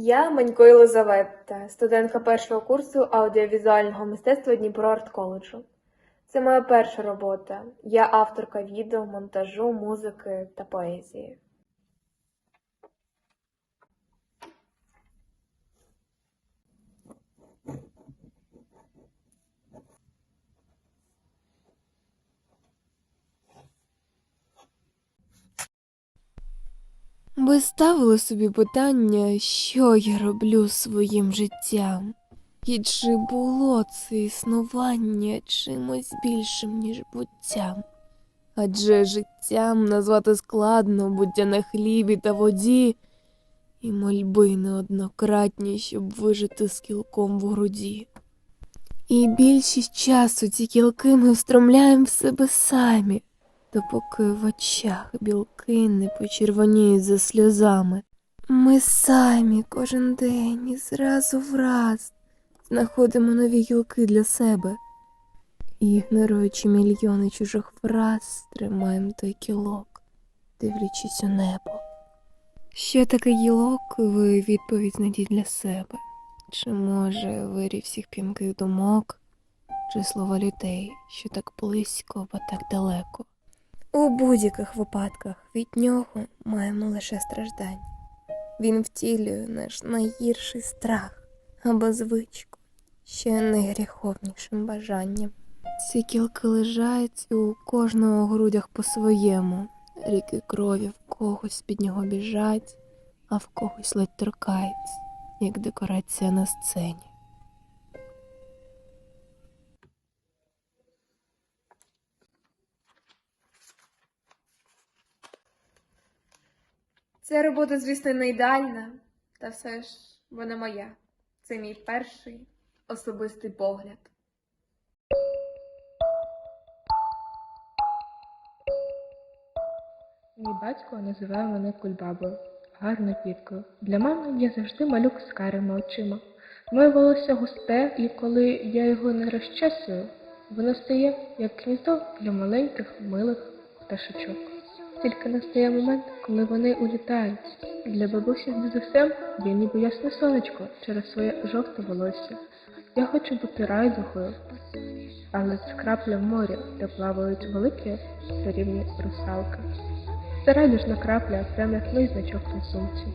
Я Манько Єлизавета, студентка першого курсу аудіовізуального мистецтва Дніпро Арт коледжу. Це моя перша робота. Я авторка відео, монтажу, музики та поезії. Ви ставили собі питання, що я роблю своїм життям? І чи було це існування чимось більшим, ніж буттям? Адже життям назвати складно буття на хлібі та воді, і мольби неоднократні, щоб вижити з кілком в груді. І більшість часу ці кілки ми встромляємо в себе самі, допоки в очах білки не почервоніють за сльозами. Ми самі кожен день і зразу в раз знаходимо нові гілки для себе і, ігноруючи мільйони чужих фраз, тримаємо той кілок, дивлячись у небо. Що таке гілок, ви відповідь знайдіть для себе. Чи може вирі всіх п'янких думок, чи слова людей, що так близько, бо так далеко. У будь-яких випадках від нього маємо лише страждання. Він втілює наш найгірший страх або звичку, ще найгріховнішим бажанням. Ці кілки лежать у кожного грудях по-своєму, ріки крові в когось під нього біжать, а в когось ледь торкається, як декорація на сцені. Ця робота, звісно, не ідеальна, та все ж вона моя. Це мій перший особистий погляд. Мій батько називає мене кульбабою, гарно квіткою. Для мами я завжди малюк з карими очима. Моє волосся густе, і коли я його не розчесую, воно стає як гніздо для маленьких милих пташечок. Тільки настає момент, коли вони улітають. Для бабусі з дідусем я ніби ясне сонечко через своє жовте волосся. Я хочу бути райдухою, але це крапля в морі, де плавають великі чарівні русалки. Це райдужна крапля, як мій на сумці.